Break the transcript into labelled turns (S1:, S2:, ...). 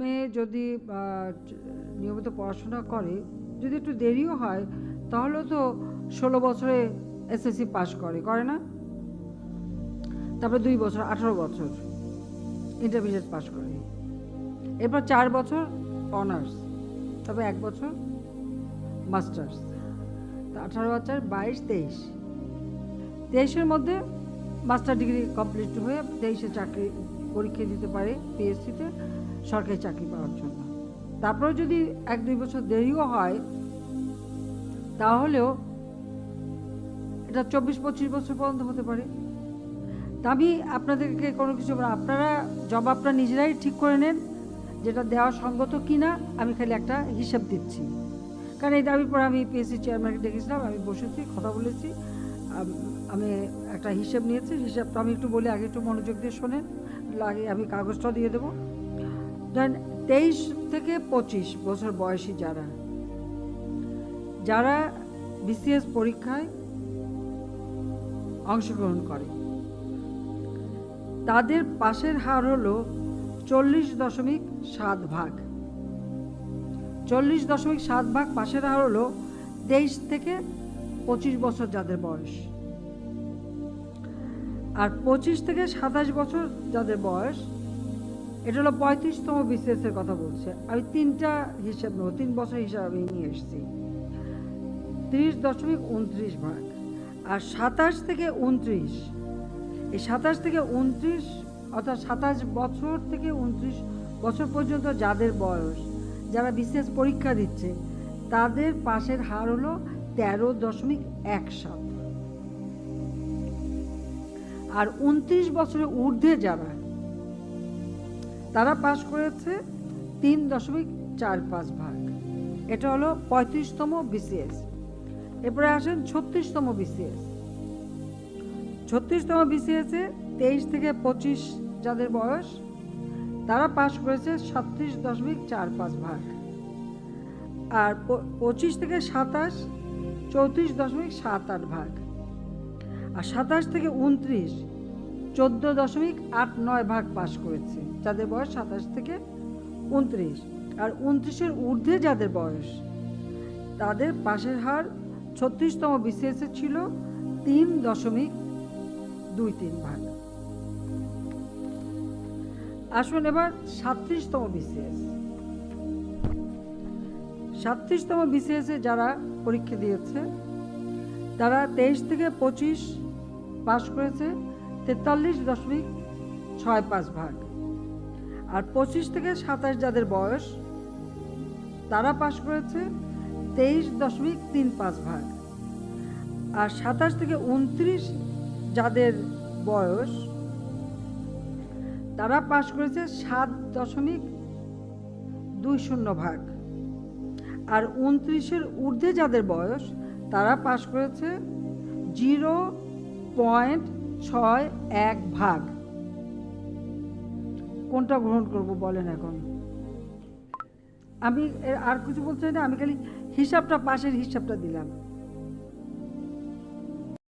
S1: মেয়ে যদি নিয়মিত পড়াশোনা করে, যদি একটু দেরিও হয়, তাহলে তো ষোলো বছরে এসএসসি পাস করে করে না? তারপরে দুই বছর, আঠারো বছর ইন্টারমিডিয়েট পাস করে। এরপর চার বছর অনার্স তবে এক বছর মাস্টার্স আঠারো বছর বাইশ, তেইশ। তেইশের মধ্যে মাস্টার ডিগ্রি কমপ্লিট হয়ে তেইশে চাকরি, পরীক্ষা দিতে পারে পিএসসিতে সরকারি চাকরি পাওয়ার জন্য। তারপরে যদি এক দুই বছর দেরিও হয়, তাহলেও এটা চব্বিশ পঁচিশ বছর পর্যন্ত হতে পারে। তা আমি আপনাদেরকে কোনো কিছু আপনারা জবাবটা নিজেরাই ঠিক করে নেন, যেটা দেওয়া সঙ্গত কি না আমি খালি একটা হিসাব দিচ্ছি। কারণ এই দাবির পর আমি পিএসসি চেয়ারম্যানকে ডেকেছিলাম, আমি বসেছি, কথা বলেছি আম- একটা হিসেব নিয়েছি হিসাবটা আমি একটু বলি, আগে একটু মনোযোগ দিয়ে শোনেন লাগে আমি কাগজটা দিয়ে দেবো। ধরেন তেইশ থেকে পঁচিশ বছর বয়সী যারা যারা বিসিএস পরীক্ষায় অংশগ্রহণ করে, তাদের পাশের হার হলো চল্লিশ দশমিক সাত ভাগ। চল্লিশ দশমিক সাত ভাগ পাশের হার হলো তেইশ থেকে পঁচিশ বছর যাদের বয়স। আর পঁচিশ থেকে সাতাশ বছর যাদের বয়স, এটা হলো পঁয়ত্রিশতম বিসিএস এর কথা বলছে। আমি তিনটা হিসাব নেব, তিন বছর হিসাব আমি নিয়ে এসেছি। তিরিশ দশমিক উনত্রিশ ভাগ আর সাতাশ থেকে উনত্রিশ, এই সাতাশ থেকে উনত্রিশ অর্থাৎ সাতাশ বছর থেকে উনত্রিশ বছর পর্যন্ত যাদের বয়স, যারা বিশেষ পরীক্ষা দিচ্ছে, তাদের পাশের হার হলো তেরো দশমিক এক সাত। আর উনত্রিশ বছরের ঊর্ধ্বে যারা, তারা পাশ করেছে তিন দশমিক চার পাঁচ ভাগ। এটা হলো পঁয়ত্রিশতম বিসিএস এরপরে আসেন ছত্রিশতম বিসিএস ছত্রিশতম বিসিএসে তেইশ থেকে পঁচিশ যাদের বয়স, তারা পাশ করেছে সাতত্রিশ দশমিক চার পাঁচ ভাগ। আর পঁচিশ থেকে সাতাশ, চৌত্রিশ দশমিক সাত আট ভাগ। আর সাতাশ থেকে উনত্রিশ, চোদ্দ দশমিক আট নয় ভাগ পাশ করেছে, যাদের বয়স সাতাশ থেকে উনত্রিশ। আর উনত্রিশের ঊর্ধ্বে যাদের বয়স, তাদের পাশের হার ছত্রিশতম বিসিএসে ছিল তিন দশমিক দুই তিন ভাগ। আসুন এবার সাতত্রিশতম বিসিএস। সাতত্রিশতম বিসিএসে যারা পরীক্ষা দিয়েছে, তারা তেইশ থেকে পঁচিশ পাশ করেছে তেতাল্লিশ দশমিক ছয় পাঁচ ভাগ। আর পঁচিশ থেকে সাতাশ যাদের বয়স, তারা পাশ করেছে তেইশ দশমিক তিন পাঁচ ভাগ। আর সাতাশ থেকে উনত্রিশ যাদের বয়স, তারা পাশ করেছে সাত দশমিক দুই শূন্য ভাগ। আর উনত্রিশের ঊর্ধ্বে যাদের বয়স, তারা পাশ করেছে জিরো পয়েন্ট ছয় এক ভাগ। কোনটা গ্রহণ করব বলেন এখন? আমি আর কিছু চাই না, আমি খালি হিসাবটা, পাশের হিসাবটা দিলাম।